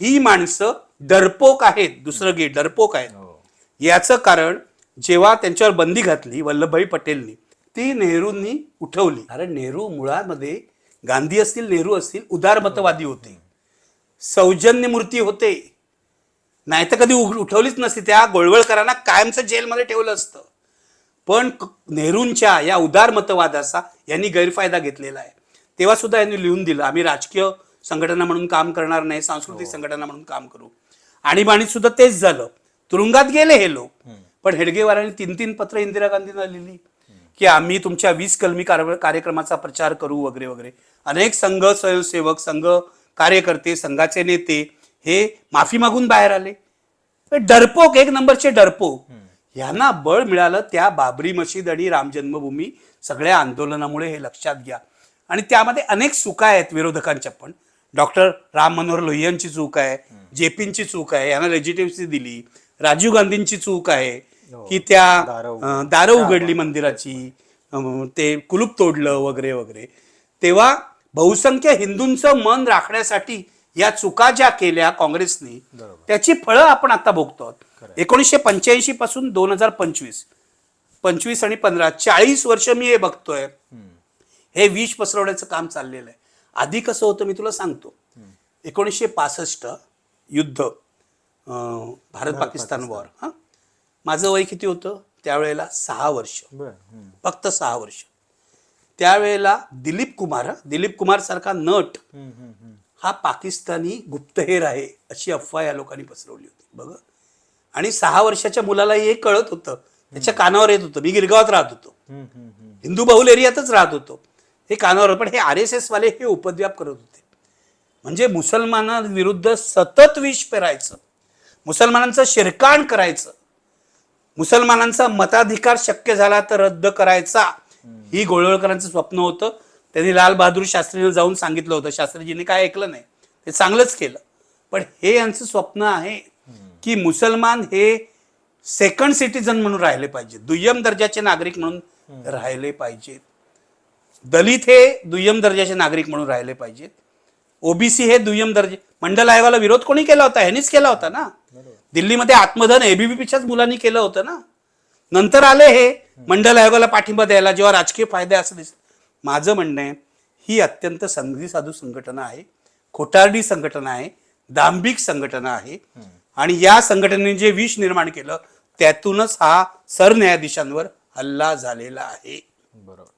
ही माणसं डरपोक आहेत दुसरं गे डरपोक आहेत. हो. याचं कारण जेव्हा त्यांच्यावर बंदी घातली वल्लभभाई पटेलनी ती नेहरूंनी उठवली. कारण नेहरू मुळामध्ये गांधी असतील नेहरू असतील उदारमतवादी होते. सौजन्य मूर्ती होते. नाही तर कधी उठवलीच नसती. त्या गोळवळकरांना कायमचं जेलमध्ये ठेवलं असतं. पण नेहरूंच्या या उदारमतवादाचा यांनी गैरफायदा घेतलेला आहे. तेव्हा सुद्धा यांनी लिहून दिलं आम्ही राजकीय संघटना म्हणून काम करणार नाही सांस्कृतिक संघटना म्हणून काम करू. आणीबाणीत सुद्धा तेच झालं. तुरुंगात गेले हे लोक. पण हेडगेवारांनी तीन तीन पत्र इंदिरा गांधींना लिहिली. की आम्ही तुमच्या वीस कलमी कार- कार्यक्रमाचा प्रचार करू वगैरे वगैरे. अनेक संघ स्वयंसेवक संघ कार्यकर्ते संघाचे नेते हे माफी मागून बाहेर आले. हे डरपोक एक नंबरचे डरपोक. यांना बळ मिळालं त्या बाबरी मशीद आणि राम जन्मभूमी सगळ्या आंदोलनामुळे हे लक्षात घ्या. आणि त्यामध्ये अनेक चुका आहेत विरोधकांच्या पण. डॉक्टर राम मनोहर लोहियांची चूक आहे जेपींची चूक आहे यांना लेजिटिमेसी दिली राजीव गांधींची चूक आहे की त्या दारं उघडली. मंदिराची ते कुलूप तोडलं वगैरे वगैरे. तेव्हा बहुसंख्य हिंदूंचं मन राखण्यासाठी या चुका ज्या केल्या काँग्रेसने. त्याची फळं आपण आता भोगतो एकोणीसशे पंच्याऐंशी पासून दोन हजार पंचवीस पंचवीस आणि पंधरा चाळीस वर्ष मी हे बघतोय. हे विष पसरवण्याचं काम चाललेलं आहे. आधी कसं होतं मी तुला सांगतो. एकोणीसशे पासष्ट युद्ध भारत पाकिस्तान वॉर. हा? माझं वय किती होतं? त्यावेळेला सहा वर्ष. फक्त सहा वर्ष. त्यावेळेला दिलीप कुमार दिलीप कुमार सारखा नट. हा पाकिस्तानी गुप्तहेर आहे अशी अफवा या लोकांनी पसरवली होती. बघ. आणि सहा वर्षाच्या मुलाला हे कळत होतं. त्याच्या कानावर येत होतं. मी गिरगावात राहत होतो. हिंदू बहुल एरियातच राहत होतो. हे कानावर पण हे आर एस एस वाले हे उपद्व्याप करत होते. म्हणजे मुसलमानांविरुद्ध सतत विष पेरायचं. मुसलमानांचं शिरकाण करायचं. मुसलमानांचा मताधिकार शक्य झाला तर रद्द करायचा. ही गोळवळकरांचं स्वप्न होतं. त्यांनी लाल बहादूर जाऊन सांगितलं होतं. शास्त्रीजीने काय ऐकलं नाही. ते चांगलंच केलं. पण हे यांचं स्वप्न आहे की मुसलमान हे सेकंड सिटीजन म्हणून राहिले पाहिजेत. दुय्यम दर्जाचे नागरिक म्हणून राहिले पाहिजेत. दलित हे दुय्यम दर्जाचे नागरिक म्हणून राहिले पाहिजेत. ओबीसी हे दुय्यम दर्जे मंडल आयोगाला विरोध कोणी केला होता? ह्यांनीच केला होता ना? दिल्लीमध्ये आत्मधन एबीबीपीच्याच मुलांनी केलं होतं ना? नंतर आले हे मंडल आयोगाला पाठिंबा द्यायला जेव्हा राजकीय फायदे असं दिसत माझं म्हणणं आहे ही अत्यंत संधी साधू संघटना आहे खोटारडी संघटना आहे दांभिक संघटना आहे आणि या संघटनेने जे विष निर्माण केलं त्यातूनच हा सरन्यायाधीशांवर हल्ला झालेला आहे. बरोबर.